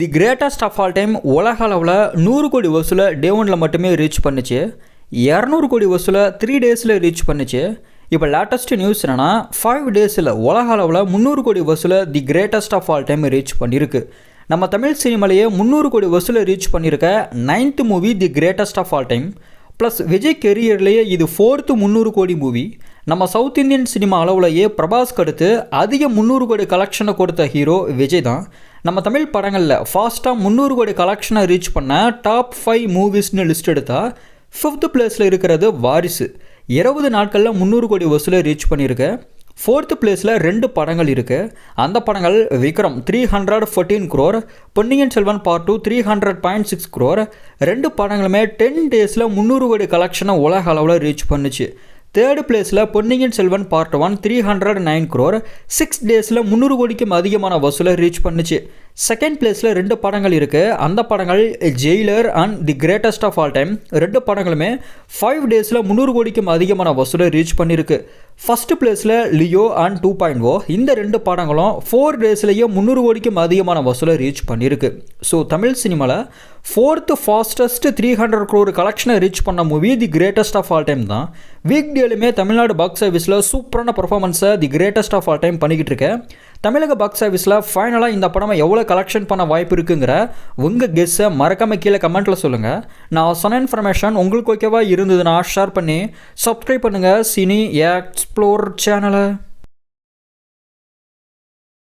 The greatest of all time உலக அளவில் நூறு கோடி வசூலை டே ஒனில் மட்டுமே ரீச் பண்ணுச்சு. இரநூறு கோடி வசூலை த்ரீ டேஸில் ரீச் பண்ணுச்சு. இப்போ லேட்டஸ்ட் நியூஸ் என்னென்னா ஃபைவ் டேஸில் உலக அளவில் முந்நூறு கோடி வசூலை the greatest of all time reach பண்ணியிருக்கு நம்ம தமிழ் சினிமாலேயே முந்நூறு கோடி வசூலை ரீச் பண்ணியிருக்க ninth movie the greatest of all time plus Vijay கெரியர்லேயே இது ஃபோர்த்து முந்நூறு கோடி மூவி நம்ம சவுத் இந்தியன் சினிமா அளவுலேயே பிரபாஸ்க்கு அடுத்து அதிக முந்நூறு கோடி கலெக்ஷனை கொடுத்த ஹீரோ விஜய் தான். நம்ம தமிழ் படங்களில் ஃபாஸ்ட்டாக முந்நூறு கோடி கலெக்ஷனை ரீச் பண்ண டாப் ஃபைவ் மூவிஸ்னு லிஸ்ட் எடுத்தால் ஃபிஃப்த் பிளேஸில் இருக்கிறது வாரிசு. இருபது நாட்களில் முந்நூறு கோடி வசூலை ரீச் பண்ணியிருக்கு. ஃபோர்த்து பிளேஸில் ரெண்டு படங்கள் இருக்குது அந்த படங்கள் Vikram three hundred fourteen crore Ponniyin Selvan part two three hundred point six crore ரெண்டு படங்களுமே டென் டேஸில் முந்நூறு கோடி கலெக்ஷனை உலக அளவில் ரீச் பண்ணுச்சு. தேர்டு பிளேஸில் Ponniyin Selvan part one three hundred nine crore six டேஸில் முந்நூறு கோடிக்கும் அதிகமான வசூலை ரீச் பண்ணுச்சு. செகண்ட் பிளேஸில் ரெண்டு படங்கள் இருக்குது அந்த படங்கள் Jailer and the greatest of all time ரெண்டு படங்களுமே ஃபைவ் டேஸில் முந்நூறு கோடிக்கும் அதிகமான வசூலை ரீச் பண்ணியிருக்கு ஃபஸ்ட்டு பிளேஸில் Leo and two point O இந்த ரெண்டு படங்களும் ஃபோர் டேஸ்லேயே முந்நூறு கோடிக்கும் அதிகமான வசூலை ரீச் பண்ணியிருக்கு ஸோ தமிழ் சினிமாவில் fourth fastest three hundred crore கலெக்ஷனை reach பண்ண movie the greatest of all time தான். வீக் டேலுமே தமிழ்நாடு பாக்ஸ் ஆஃபீஸில் சூப்பரான பர்ஃபார்மன்ஸை the greatest of all time பண்ணிக்கிட்டு இருக்கேன் தமிழக பாக்ஸ் ஆஃபீஸில் ஃபைனலாக இந்த படமாக எவ்வளோ கலெக்ஷன் பண்ண வாய்ப்பு இருக்குங்கிற உங்கள் கெஸ்ஸை மறக்காமல் கீழே கமெண்ட்டில் சொல்லுங்கள் நான் சொன்ன இன்ஃபர்மேஷன் உங்களுக்கு ஓகேவா இருந்ததுன்னா ஷேர் பண்ணி சப்ஸ்கிரைப் பண்ணுங்கள் சினி எக்ஸ்ப்ளோர் சேனலை